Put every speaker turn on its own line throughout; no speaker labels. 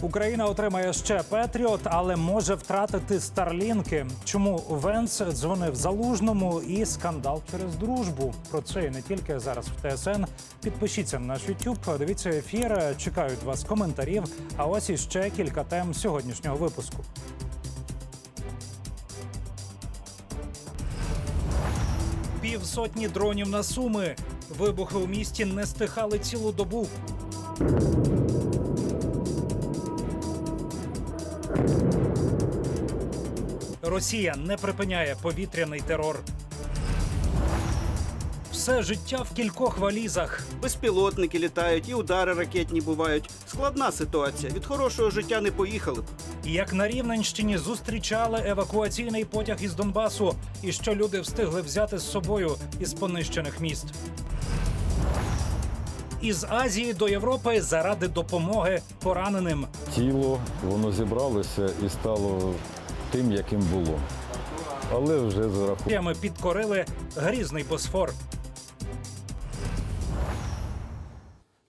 Україна отримає ще Петріот, але може втратити старлінки. Чому Венц дзвонив залужному і скандал через дружбу? Про це і не тільки зараз в ТСН. Підпишіться на наш YouTube, Дивіться ефір. Чекають вас коментарів. А ось іще кілька тем сьогоднішнього випуску. Півсотні дронів на суми. Вибухи у місті не стихали цілу добу. Росія не припиняє повітряний терор. Все життя в кількох валізах.
Безпілотники літають і удари ракетні бувають. Складна ситуація. Від хорошого життя не поїхали б.
Як на Рівненщині зустрічали евакуаційний потяг із Донбасу, і що люди встигли взяти з собою із понищених міст. Із Азії до Європи заради допомоги пораненим.
тіло, воно зібралося і стало тим, яким було. Але вже за рахунок
Прямо підкорили грізний Босфор.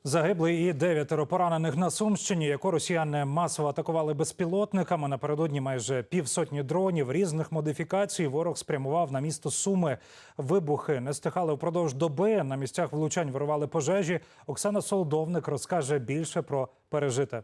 Загибли і дев'ятеро поранених на Сумщині, яку росіяни масово атакували безпілотниками. Напередодні майже півсотні дронів різних модифікацій. Ворог спрямував на місто Суми. Вибухи не стихали впродовж доби. На місцях влучань вирували пожежі. Оксана Солодовник розкаже більше про пережите.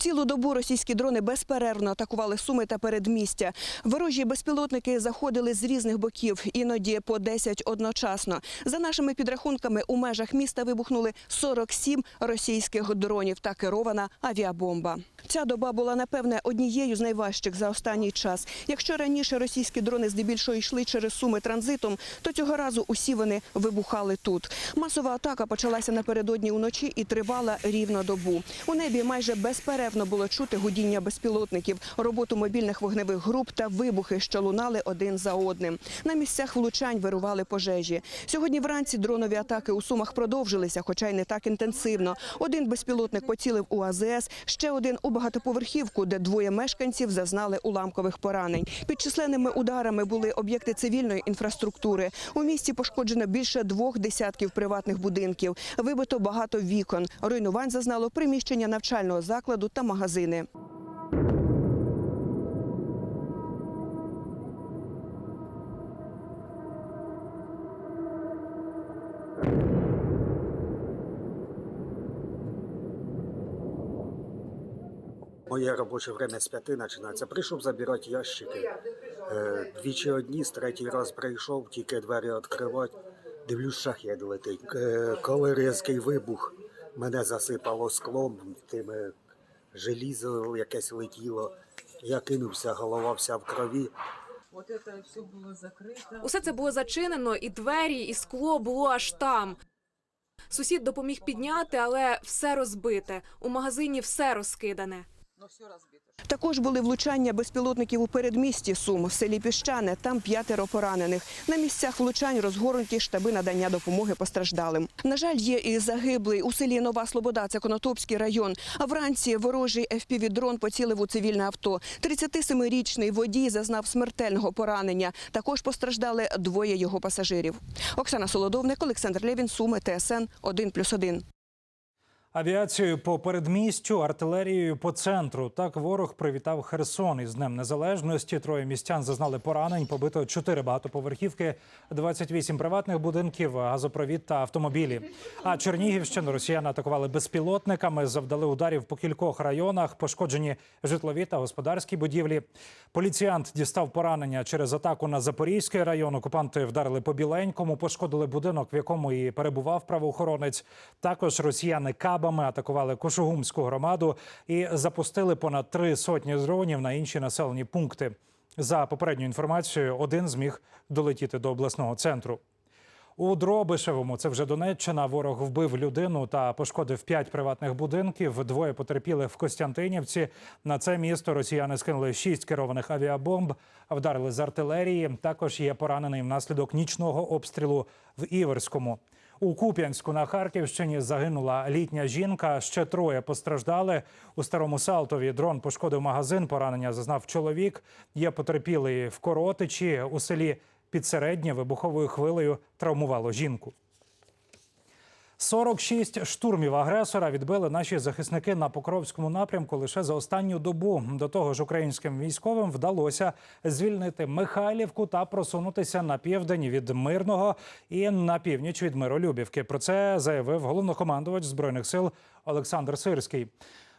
Цілу добу російські дрони безперервно атакували Суми та передмістя. Ворожі безпілотники заходили з різних боків, іноді по 10 одночасно. За нашими підрахунками, у межах міста вибухнули 47 російських дронів та керована авіабомба. Ця доба була напевне однією з найважчих за останній час. Якщо раніше російські дрони здебільшого йшли через суми транзитом, то цього разу усі вони вибухали тут. Масова атака почалася напередодні уночі і тривала рівно добу. У небі майже безперервно було чути гудіння безпілотників, роботу мобільних вогневих груп та вибухи, що лунали один за одним. На місцях влучань вирували пожежі. Сьогодні вранці дронові атаки у Сумах продовжилися, хоча й не так інтенсивно. Один безпілотник поцілив у АЗС, ще один у багатоповерхівку, де двоє мешканців зазнали уламкових поранень. Під численними ударами були об'єкти цивільної інфраструктури. У місті пошкоджено більше двох десятків приватних будинків. Вибито багато вікон. Руйнувань зазнало приміщення навчального закладу та магазини.
Моє робоче время з п'яти починається. Прийшов забирати ящики. Е, двічі одні, з третій раз прийшов, тільки двері відкривати. Дивлюсь, шахет летить. Е, коли різкий вибух, мене засипало склом, тим е, желізо якесь летіло. Я кинувся, голова вся в крові.
От це все було закрито.
Усе це було зачинено, і двері, і скло було аж там. Сусід допоміг підняти, але все розбите. У магазині все розкидане.
Також були влучання безпілотників у передмісті Сум, в селі Піщане. Там п'ятеро поранених. На місцях влучань розгорнуті штаби надання допомоги постраждалим. На жаль, є і загиблий у селі Нова Слобода, це Конотопський район. А вранці ворожий FPV-дрон поцілив у цивільне авто. 37-річний водій зазнав смертельного поранення. Також постраждали двоє його пасажирів. Оксана Солодовник, Олександр Лєвін, Суми, ТСН 1+,1.
Авіацією по передмістю, артилерією по центру. Так ворог привітав Херсон із Днем Незалежності. Троє містян зазнали поранень. Побито чотири багатоповерхівки, 28 приватних будинків, газопровід та автомобілі. А Чернігівщину росіяни атакували безпілотниками, завдали ударів по кількох районах, пошкоджені житлові та господарські будівлі. Поліціянт дістав поранення через атаку на Запорізький район. Окупанти вдарили по біленькому, пошкодили будинок, в якому і перебував правоохоронець. Також росіяни кабами атакували Кошугумську громаду і запустили понад три сотні дронів на інші населені пункти. За попередньою інформацією, один зміг долетіти до обласного центру. У Дробишевому, це вже Донеччина, ворог вбив людину та пошкодив п'ять приватних будинків. Двоє потерпіли в Костянтинівці. На це місто росіяни скинули шість керованих авіабомб, вдарили з артилерії. Також є поранений внаслідок нічного обстрілу в Іверському. У Куп'янську на Харківщині загинула літня жінка. Ще троє постраждали. У старому Салтові дрон пошкодив магазин. Поранення зазнав чоловік. Є потерпілий в Коротичі у селі Підсереднє вибуховою хвилею травмувало жінку. 46 штурмів агресора відбили наші захисники на Покровському напрямку лише за останню добу. До того ж, українським військовим вдалося звільнити Михайлівку та просунутися на південь від мирного і на північ від Миролюбівки. Про це заявив головнокомандувач збройних сил Олександр Сирський.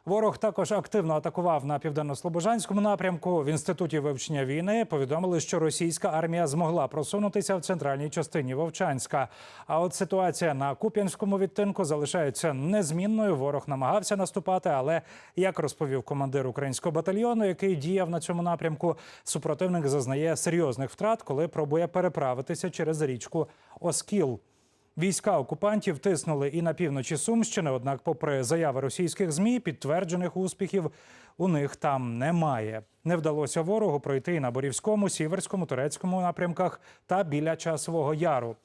Ворог також активно атакував на південно-слобожанському напрямку. В інституті вивчення війни повідомили, що російська армія змогла просунутися в центральній частині Вовчанська. А от ситуація на Куп'янському відтинку залишається незмінною. Ворог намагався наступати, але як розповів командир українського батальйону, який діяв на цьому напрямку, супротивник зазнає серйозних втрат, коли пробує переправитися через річку Оскіл. Війська окупантів тиснули і на півночі Сумщини. Однак, попри заяви російських змі, підтверджених успіхів у них там немає. Не вдалося ворогу пройти і на Борівському, Сіверському, Турецькому напрямках та біля Часового Яру.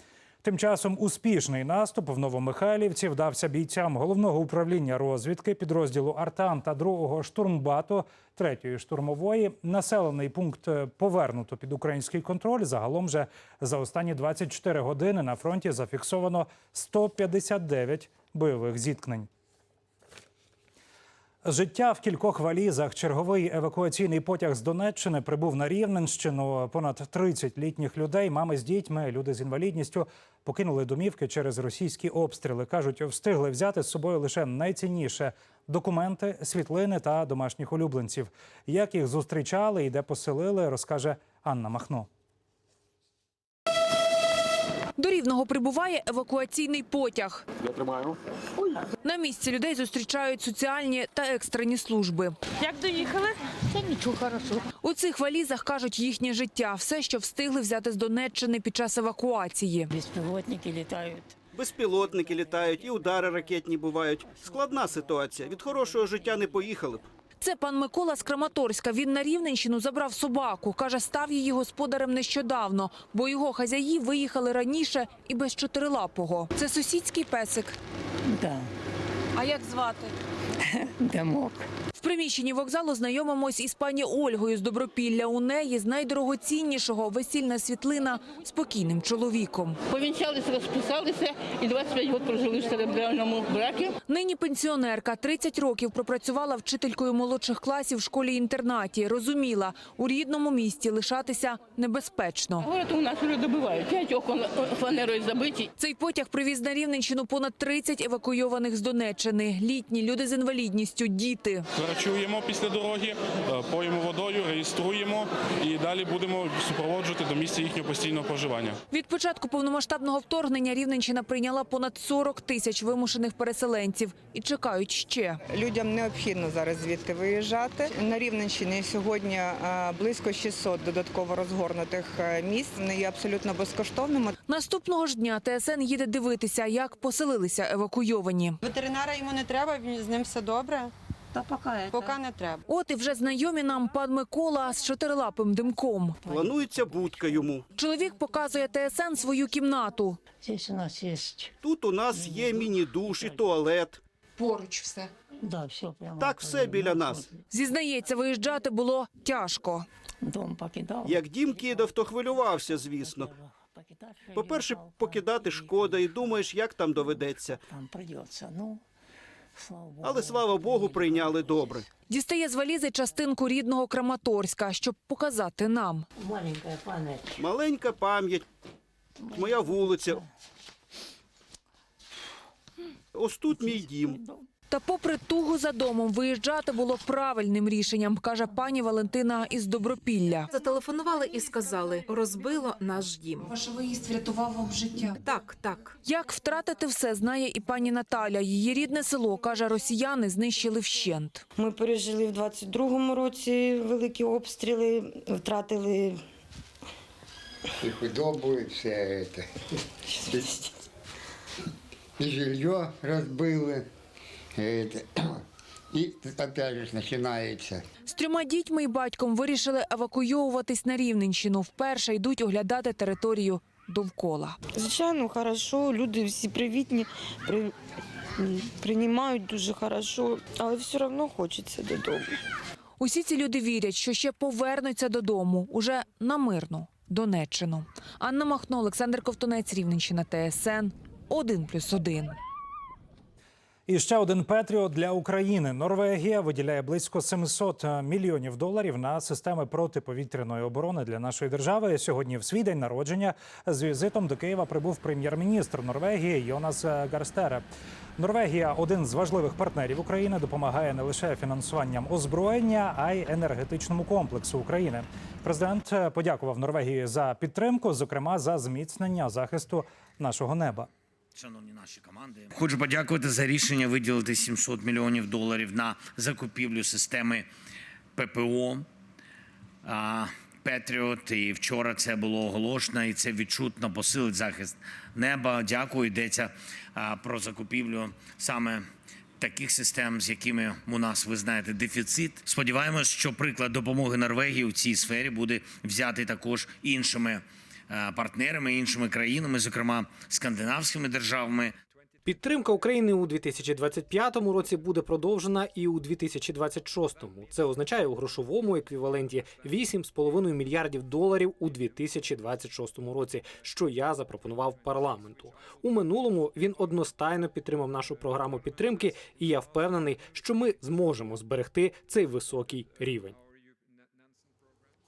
Тим часом успішний наступ в Новомихайлівці вдався бійцям головного управління розвідки підрозділу Артан та другого штурмбату третьої штурмової. Населений пункт е, повернуто під український контроль. Загалом же за останні 24 години на фронті зафіксовано 159 бойових зіткнень. Життя в кількох валізах. Черговий евакуаційний потяг з Донеччини прибув на Рівненщину. Понад 30 літніх людей, мами з дітьми, люди з інвалідністю покинули домівки через російські обстріли. кажуть, встигли взяти з собою лише найцінніше документи, світлини та домашніх улюбленців. Як їх зустрічали і де поселили, розкаже Анна Махно.
До Рівного прибуває евакуаційний потяг.
Я тримаю.
На місці людей зустрічають соціальні та екстрені служби.
Як доїхали?
Та нічого хорошо.
У цих валізах кажуть їхнє життя, все, що встигли взяти з Донеччини під час евакуації.
Безпілотники літають.
Безпілотники літають, і удари ракетні бувають. Складна ситуація. Від хорошого життя не поїхали б.
Це пан Микола з Краматорська. Він на Рівненщину забрав собаку. Каже, став її господарем нещодавно, бо його хазяї виїхали раніше і без чотирилапого. Це сусідський песик.
Да.
А як звати?
Дамок.
В приміщенні вокзалу знайомимось із пані Ольгою з Добропілля. У неї з найдорогоціннішого весільна світлина з покійним чоловіком.
Повінчалися, розписалися і 25 років прожили в серебряному бракі.
Нині пенсіонерка 30 років пропрацювала вчителькою молодших класів в школі-інтернаті. Розуміла, у рідному місті лишатися небезпечно.
Город у нас вже добивають. П'ять окон фанерою забиті.
Цей потяг привіз на Рівненщину понад 30 евакуйованих з Донеччини. Літні, люди з інвалідністю, діти.
Перечуємо після дороги, е, поїмо водою, реєструємо і далі будемо супроводжувати до місця їхнього постійного проживання.
Від початку повномасштабного вторгнення Рівненщина прийняла понад 40 тисяч вимушених переселенців і чекають ще.
Людям необхідно зараз звідти виїжджати. На Рівненщині сьогодні е, близько 600 додатково розгорнутих е, місць. Вони є абсолютно безкоштовними.
Наступного ж дня ТСН їде дивитися, як поселилися евакуйовані.
Ветеринара йому не треба, з ним все добре.
Та поки,
Поки не треба.
От і вже знайомі нам пан Микола з чотирилапим димком.
Планується будка йому.
Чоловік показує ТСН свою кімнату.
Здесь у нас є.
Тут у нас є міні-душ і туалет.
Поруч все.
Да, все прямо.
Так все біля нас.
Зізнається, виїжджати було тяжко.
Дом покидав.
Як дім кидав, то хвилювався, звісно. По-перше, покидати шкода і думаєш, як там доведеться.
Там придеться, ну.
Але слава Богу, прийняли добре.
Дістає з валізи частинку рідного Краматорська, щоб показати нам.
Маленька пам'ять.
Маленька пам'ять, моя вулиця. Ось тут мій дім.
Та попри тугу за домом, виїжджати було правильним рішенням, каже пані Валентина із Добропілля.
Зателефонували і сказали, розбило наш дім.
Ваш виїзд врятував вам життя.
Так, так.
Як втратити все, знає і пані Наталя. Її рідне село, каже, росіяни знищили вщент.
Ми пережили в 22-му році великі обстріли, втратили
І худобу, і все це. І жилье розбили. Это. І опять же починається.
З трьома дітьми і батьком вирішили евакуйовуватись на Рівненщину. Вперше йдуть оглядати територію довкола.
Звичайно, хорошо, люди всі привітні, при, приймають дуже хорошо, але все одно хочеться додому.
Усі ці люди вірять, що ще повернуться додому уже на мирну Донеччину. Анна Махно, Олександр Ковтунець, Рівненщина, ТСН 1+,1.
І ще один Петріот для України. Норвегія виділяє близько 700 мільйонів доларів на системи протиповітряної оборони для нашої держави. Сьогодні в свій день народження з візитом до Києва прибув прем'єр-міністр Норвегії Йонас Гарстере. Норвегія один з важливих партнерів України, допомагає не лише фінансуванням озброєння, а й енергетичному комплексу України. Президент подякував Норвегії за підтримку, зокрема за зміцнення захисту нашого неба.
Шановні наші команди, хочу подякувати за рішення виділити 700 мільйонів доларів на закупівлю системи ППО Петріот. І вчора це було оголошено, і це відчутно посилить захист неба. Дякую. Йдеться про закупівлю саме. Таких систем, з якими у нас ви знаєте дефіцит. Сподіваємось, що приклад допомоги Норвегії у цій сфері буде взятий також іншими партнерами, іншими країнами, зокрема скандинавськими державами.
Підтримка України у 2025 році буде продовжена і у 2026. Це означає у грошовому еквіваленті 8,5 мільярдів доларів у 2026 році, що я запропонував парламенту. У минулому він одностайно підтримав нашу програму підтримки, і я впевнений, що ми зможемо зберегти цей високий рівень.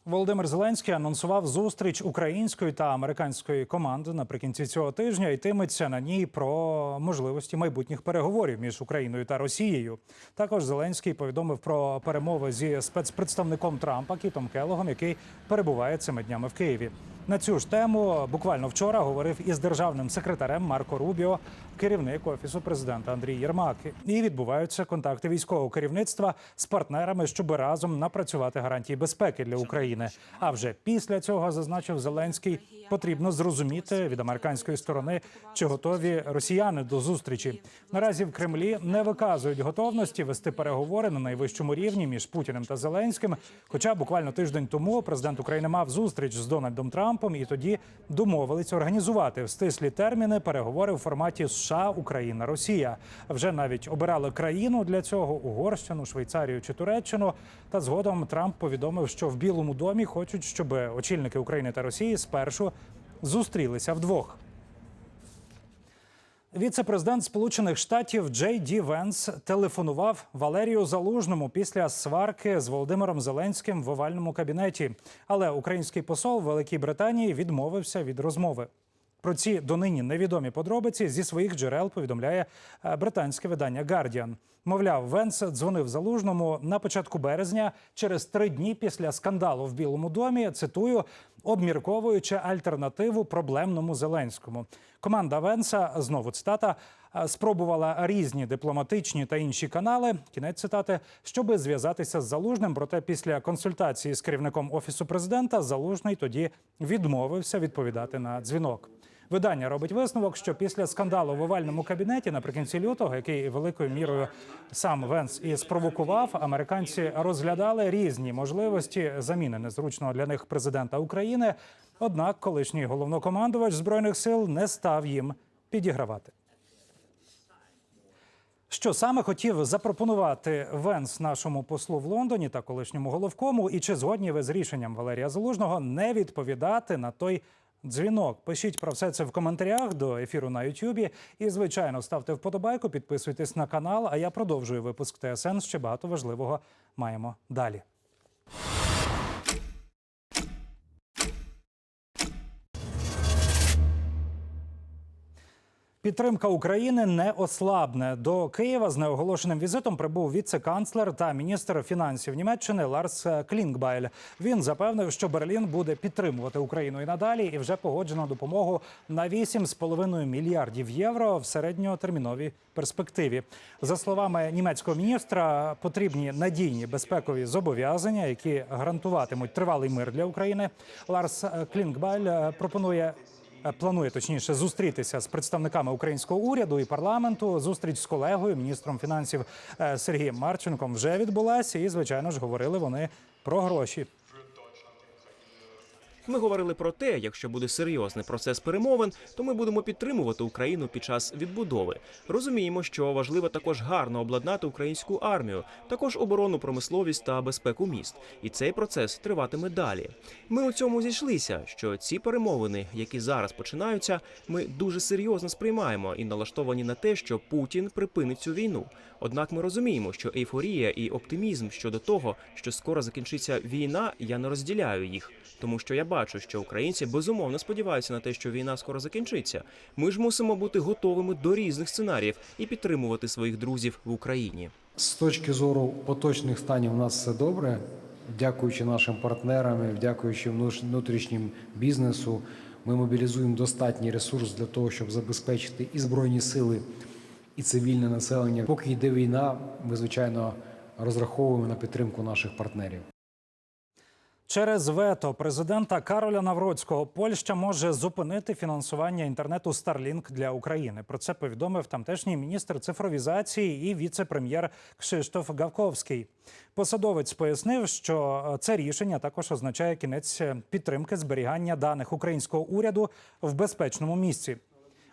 Володимир Зеленський анонсував зустріч української та американської команди наприкінці цього тижня. Йтиметься на ній про можливості майбутніх переговорів між Україною та Росією. Також Зеленський повідомив про перемови зі спецпредставником Трампа Кітом Келогом, який перебуває цими днями в Києві. На цю ж тему буквально вчора говорив із державним секретарем Марко Рубіо, керівник офісу президента Андрій Єрмак. І відбуваються контакти військового керівництва з партнерами, щоб разом напрацювати гарантії безпеки для України. А вже після цього зазначив Зеленський, потрібно зрозуміти від американської сторони, чи готові росіяни до зустрічі. Наразі в Кремлі не виказують готовності вести переговори на найвищому рівні між Путіним та Зеленським. Хоча буквально тиждень тому президент України мав зустріч з Дональдом Трампом, і тоді домовились організувати в стислі терміни переговори в форматі США, Україна, Росія. Вже навіть обирали країну для цього Угорщину, Швейцарію чи Туреччину. Та згодом Трамп повідомив, що в Білому домі хочуть, щоб очільники України та Росії спершу зустрілися вдвох. Віце-президент Сполучених Штатів Джей Ді Венс телефонував Валерію Залужному після сварки з Володимиром Зеленським в овальному кабінеті. Але український посол Великій Британії відмовився від розмови. Про ці донині невідомі подробиці зі своїх джерел повідомляє е, британське видання Guardian. Мовляв, Венс дзвонив залужному на початку березня через три дні після скандалу в Білому домі. Цитую, обмірковуючи альтернативу проблемному Зеленському. Команда Венса знову цитата. «е, Спробувала різні дипломатичні та інші канали. Кінець цитати, щоби зв'язатися з залужним. Проте після консультації з керівником офісу президента залужний тоді відмовився відповідати на дзвінок. Видання робить висновок, що після скандалу в овальному кабінеті наприкінці лютого, який великою мірою сам Венс і спровокував, американці розглядали різні можливості заміни незручного для них президента України. Однак, колишній головнокомандувач збройних сил не став їм підігравати. Що саме хотів запропонувати Венс нашому послу в Лондоні та колишньому головкому, і чи згодні ви з рішенням Валерія Залужного не відповідати на той дзвінок? Пишіть про все це в коментарях до ефіру на Ютубі. І, звичайно, ставте вподобайку, підписуйтесь на канал. А я продовжую випуск ТСН. Ще багато важливого маємо далі. Підтримка України не ослабне. До Києва з неоголошеним візитом прибув віце-канцлер та міністр фінансів Німеччини Ларс Клінгбайль. Він запевнив, що Берлін буде підтримувати Україну і надалі, і вже погоджено допомогу на 8,5 мільярдів євро в середньотерміновій перспективі. За словами німецького міністра, потрібні надійні безпекові зобов'язання, які гарантуватимуть тривалий мир для України. Ларс Клінгбайль пропонує. Планує точніше зустрітися з представниками українського уряду і парламенту. Зустріч з колегою, міністром фінансів е, Сергієм Марченком, вже відбулася. І, звичайно ж, говорили вони про гроші.
Ми говорили про те, якщо буде серйозний процес перемовин, то ми будемо підтримувати Україну під час відбудови. Розуміємо, що важливо також гарно обладнати українську армію, також оборонну промисловість та безпеку міст. І цей процес триватиме далі. Ми у цьому зійшлися, що ці перемовини, які зараз починаються, ми дуже серйозно сприймаємо і налаштовані на те, що Путін припинить цю війну. Однак ми розуміємо, що ейфорія і оптимізм щодо того, що скоро закінчиться війна, я не розділяю їх, тому що я бачу, що українці безумовно сподіваються на те, що війна скоро закінчиться. Ми ж мусимо бути готовими до різних сценаріїв і підтримувати своїх друзів в Україні.
З точки зору поточних станів у нас все добре. Дякуючи нашим партнерам, дякуючи внутрішнім бізнесу, ми мобілізуємо достатній ресурс для того, щоб забезпечити і збройні сили, і цивільне населення. Поки йде війна, ми звичайно розраховуємо на підтримку наших партнерів.
Через вето президента Кароля Навроцького Польща може зупинити фінансування інтернету Starlink для України. Про це повідомив тамтешній міністр цифровізації і віце-прем'єр Кшиштоф Гавковський. Посадовець пояснив, що е, це рішення також означає кінець е, підтримки зберігання даних українського уряду в безпечному місці.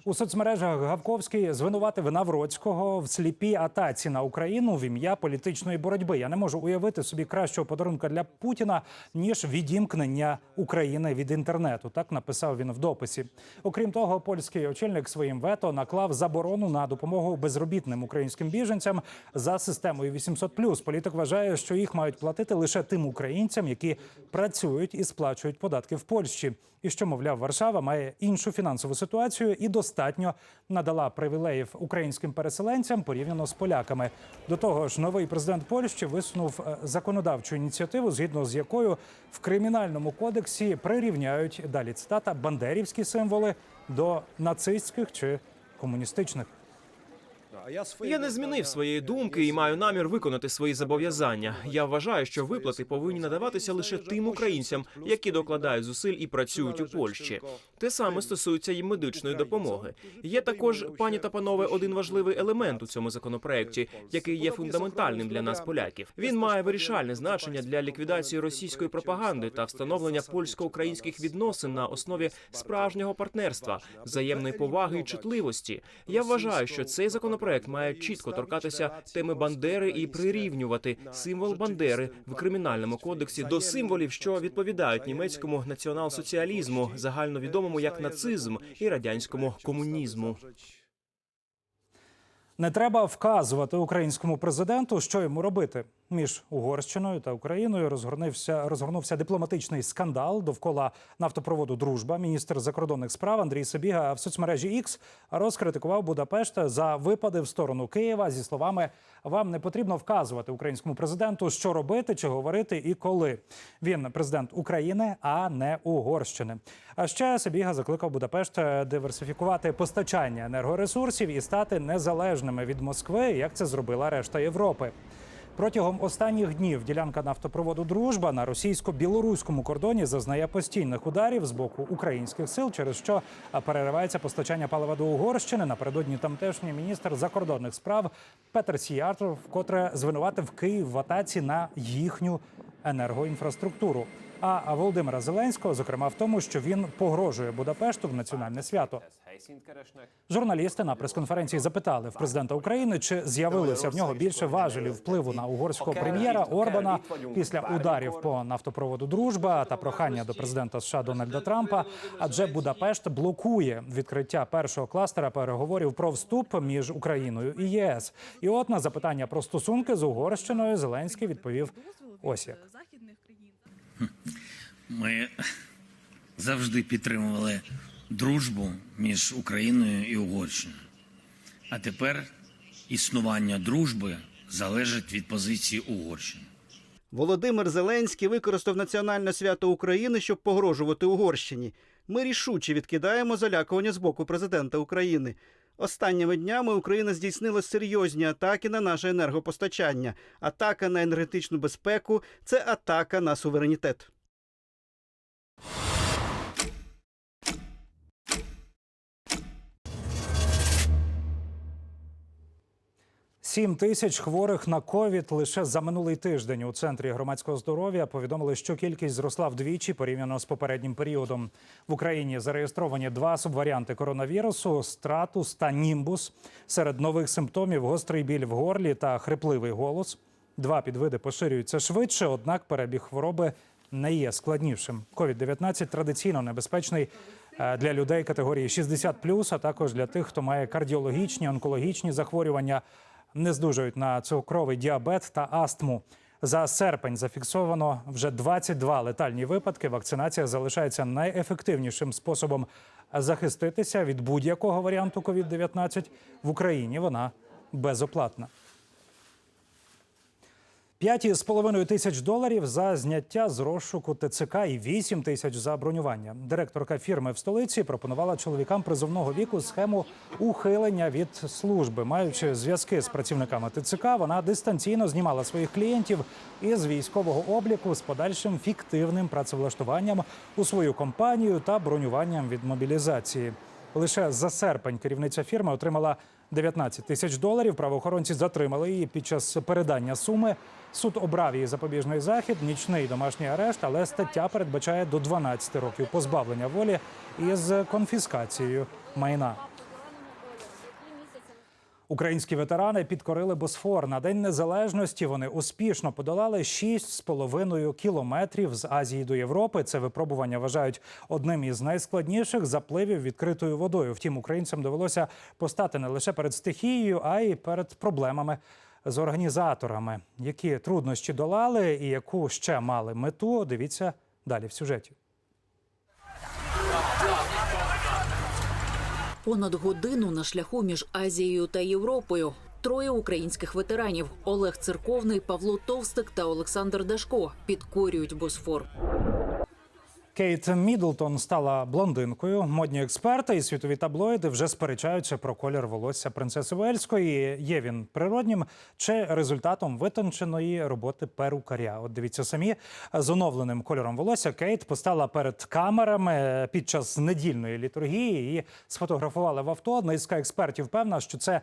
У соцмережах Гавковський звинуватив Навроцького в сліпій атаці на Україну в ім'я політичної боротьби. Я не можу уявити собі кращого подарунка для Путіна ніж відімкнення України від інтернету. Так написав він в дописі. Окрім того, польський очільник своїм вето наклав заборону на допомогу безробітним українським біженцям за системою 800+. Політик вважає, що їх мають платити лише тим українцям, які працюють і сплачують податки в Польщі. І що, мовляв, Варшава має іншу фінансову ситуацію і достатньо надала привілеїв українським переселенцям порівняно з поляками. До того ж, новий президент Польщі висунув е, законодавчу ініціативу, згідно з якою в кримінальному кодексі прирівняють далі цитата бандерівські символи до нацистських чи комуністичних.
Я не змінив своєї думки і маю намір виконати свої зобов'язання. Я вважаю, що виплати повинні надаватися лише тим українцям, які докладають зусиль і працюють у Польщі. Те саме стосується і медичної допомоги. Є також, пані та панове, один важливий елемент у цьому законопроекті, який є фундаментальним для нас, поляків. Він має вирішальне значення для ліквідації російської пропаганди та встановлення польсько-українських відносин на основі справжнього партнерства, взаємної поваги і чутливості. Я вважаю, що цей законопроект має чітко торкатися теми Бандери і прирівнювати символ Бандери в кримінальному кодексі до символів, що відповідають німецькому націонал-соціалізму, загальновідомому як нацизм і радянському комунізму.
Не треба вказувати українському президенту, що йому робити. Між Угорщиною та Україною розгорнувся розгорнувся дипломатичний скандал довкола нафтопроводу Дружба. Міністр закордонних справ Андрій Собіга в соцмережі X розкритикував Будапешт за випади в сторону Києва зі словами: вам не потрібно вказувати українському президенту, що робити, чи говорити і коли. Він президент України, а не Угорщини. А ще Собіга закликав Будапешт диверсифікувати постачання енергоресурсів і стати незалежними від Москви, як це зробила решта Європи. Протягом останніх днів ділянка нафтопроводу Дружба на російсько-білоруському кордоні зазнає постійних ударів з боку українських сил, через що переривається постачання палива до Угорщини. Напередодні тамтешній міністр закордонних справ Петр Сіяртов вкотре звинуватив Київ в атаці на їхню енергоінфраструктуру. А Володимира Зеленського, зокрема, в тому, що він погрожує Будапешту в національне свято. Журналісти на прес-конференції запитали в президента України, чи з'явилося в нього більше важелів впливу на угорського прем'єра Орбана після ударів по нафтопроводу Дружба та прохання до президента США Дональда Трампа. Адже Будапешт блокує відкриття першого кластера переговорів про вступ між Україною і ЄС. І от на запитання про стосунки з Угорщиною Зеленський відповів: ось як.
Ми завжди підтримували дружбу між Україною і Угорщиною. А тепер існування дружби залежить від позиції Угорщини.
Володимир Зеленський використав національне свято України, щоб погрожувати Угорщині. Ми рішуче відкидаємо залякування з боку президента України. Останніми днями Україна здійснила серйозні атаки на наше енергопостачання. Атака на енергетичну безпеку це атака на суверенітет.
Сім тисяч хворих на ковід лише за минулий тиждень у центрі громадського здоров'я повідомили, що кількість зросла вдвічі порівняно з попереднім періодом. В Україні зареєстровані два субваріанти коронавірусу стратус та німбус. Серед нових симптомів гострий біль в горлі та хрипливий голос. Два підвиди поширюються швидше, однак перебіг хвороби не є складнішим. COVID-19 традиційно небезпечний е, для людей категорії 60+, а також для тих, хто має кардіологічні, онкологічні захворювання, не здужують на цукровий діабет та астму. За серпень зафіксовано вже 22 летальні випадки. Вакцинація залишається найефективнішим способом захиститися від будь-якого варіанту COVID-19. В Україні вона безоплатна. П'ять з половиною тисяч доларів за зняття з розшуку ТЦК і 8 тисяч за бронювання. Директорка фірми в столиці пропонувала чоловікам призовного віку схему ухилення від служби. Маючи зв'язки з працівниками ТЦК, вона дистанційно знімала своїх клієнтів із військового обліку з подальшим фіктивним працевлаштуванням у свою компанію та бронюванням від мобілізації. Лише за серпень керівниця фірми отримала 19 тисяч доларів. Правоохоронці затримали її під час передання суми. Суд обрав її запобіжний захід, нічний домашній арешт, але стаття передбачає до 12 років позбавлення волі із конфіскацією майна. Українські ветерани підкорили Босфор. На День Незалежності вони успішно подолали 6,5 кілометрів з Азії до Європи. Це випробування вважають одним із найскладніших запливів відкритою водою. Втім, українцям довелося постати не лише перед стихією, а й перед проблемами з організаторами. Які труднощі долали і яку ще мали мету, дивіться далі в сюжеті.
Понад годину на шляху між Азією та Європою. Троє українських ветеранів Олег Церковний, Павло Товстик та Олександр Дашко підкорюють Босфор.
Кейт Мідлтон стала блондинкою. Модні експерти і світові таблоїди вже сперечаються про колір волосся принцеси Уельської. Є він природнім чи результатом витонченої роботи перукаря. От дивіться самі з оновленим кольором волосся. Кейт постала перед камерами під час недільної літургії. Її сфотографували в авто. Низка експертів певна, що це е,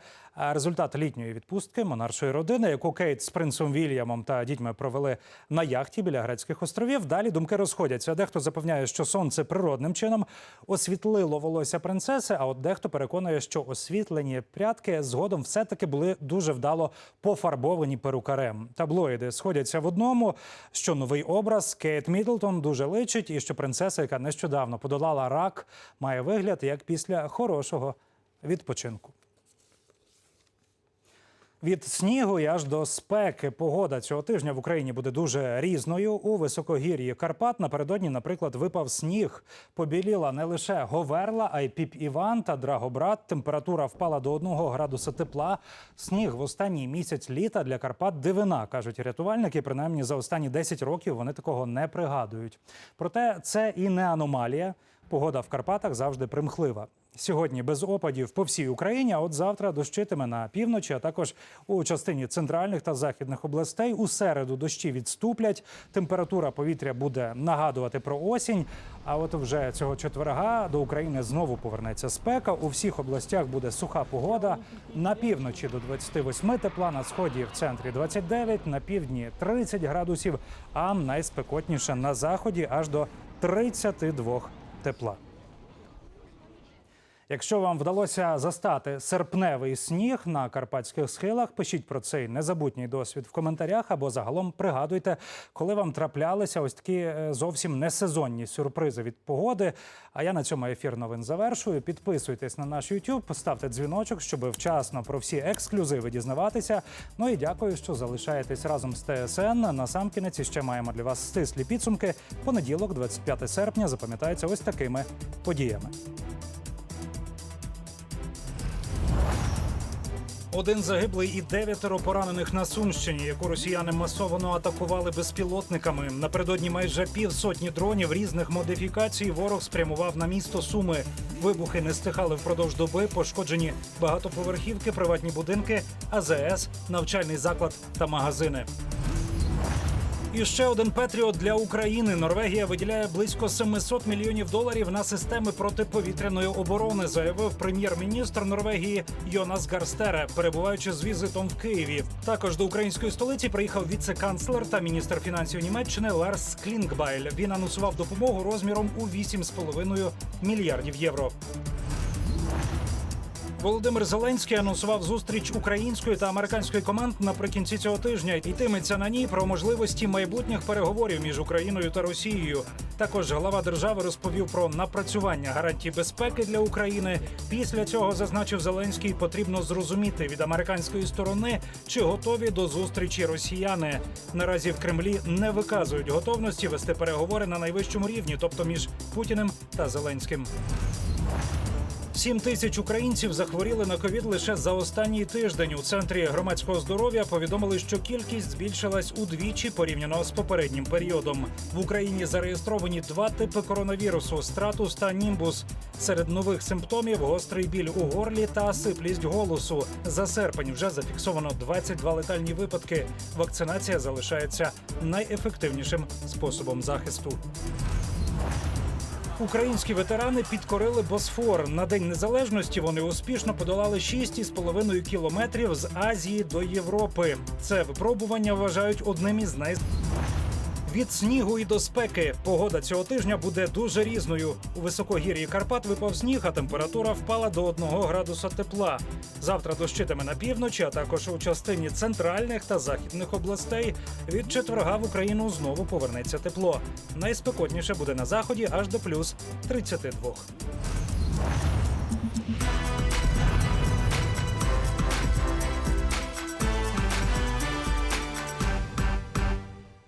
результат літньої відпустки монаршої родини, яку Кейт з принцем Вільямом та дітьми провели на яхті біля грецьких островів. Далі думки розходяться. Дехто запевняє, що сонце природним чином освітлило волосся принцеси. А от дехто переконує, що освітлені прядки згодом все-таки були дуже вдало пофарбовані перукарем. Таблоїди сходяться в одному, що новий образ Кейт Мідлтон дуже личить, і що принцеса, яка нещодавно подолала рак, має вигляд як після хорошого відпочинку. Від снігу і аж до спеки погода цього тижня в Україні буде дуже різною. У високогір'ї Карпат напередодні, наприклад, випав сніг. Побіліла не лише Говерла, а й Піп Іван та Драгобрат. Температура впала до 1 градуса тепла. Сніг в останній місяць літа для Карпат дивина, кажуть рятувальники. Принаймні за останні 10 років вони такого не пригадують. Проте це і не аномалія. Погода в Карпатах завжди примхлива. Сьогодні без опадів по всій Україні, а от завтра дощитиме на півночі, а також у частині центральних та західних областей. У середу дощі відступлять. Температура повітря буде нагадувати про осінь. А от вже цього четверга до України знову повернеться спека. У всіх областях буде суха погода. На півночі до 28 тепла, на сході в центрі 29, на півдні 30 градусів, а найспекотніше на заході аж до 32 тепла. Якщо вам вдалося застати серпневий сніг на карпатських схилах, пишіть про цей незабутній досвід в коментарях або загалом пригадуйте, коли вам траплялися ось такі е, зовсім несезонні сюрпризи від погоди. А я на цьому ефір новин завершую. Підписуйтесь на наш YouTube, поставте дзвіночок, щоб вчасно про всі ексклюзиви дізнаватися. Ну і дякую, що залишаєтесь разом з ТСН. На сам кінець ще маємо для вас стислі підсумки. Понеділок, 25 серпня, запам'ятається ось такими подіями. Один загиблий і дев'ятеро поранених на Сумщині, яку росіяни масово атакували безпілотниками. Напередодні майже півсотні дронів різних модифікацій ворог спрямував на місто Суми. Вибухи не стихали впродовж доби. Пошкоджені багатоповерхівки, приватні будинки, АЗС, навчальний заклад та магазини. І ще один Петріот для України. Норвегія виділяє близько 700 мільйонів доларів на системи протиповітряної оборони, заявив прем'єр-міністр Норвегії Йонас Гарстере, перебуваючи з візитом в Києві. Також до української столиці приїхав віце-канцлер та міністр фінансів Німеччини Ларс Клінгбайль. Він анонсував допомогу розміром у 8,5 мільярдів євро. Володимир Зеленський анонсував зустріч української та американської команд наприкінці цього тижня. Йтиметься на ній про можливості майбутніх переговорів між Україною та Росією. Також глава держави розповів про напрацювання гарантій безпеки для України. Після цього зазначив Зеленський, потрібно зрозуміти від американської сторони, чи готові до зустрічі росіяни. Наразі в Кремлі не виказують готовності вести переговори на найвищому рівні, тобто між Путіним та Зеленським. Сім тисяч українців захворіли на ковід лише за останній тиждень. У центрі громадського здоров'я повідомили, що кількість збільшилась удвічі порівняно з попереднім періодом. В Україні зареєстровані два типи коронавірусу стратус та німбус. Серед нових симптомів гострий біль у горлі та сиплість голосу. За серпень вже зафіксовано 22 летальні випадки. Вакцинація залишається найефективнішим способом захисту. Українські ветерани підкорили Босфор. На день незалежності вони успішно подолали 6,5 кілометрів з Азії до Європи. Це випробування вважають одним із най... Від снігу і до спеки погода цього тижня буде дуже різною. У високогір'ї Карпат випав сніг, а температура впала до 1 градуса тепла. Завтра дощитиме на півночі, а також у частині центральних та західних областей. Від четверга в Україну знову повернеться тепло. Найспекотніше буде на заході аж до плюс 32.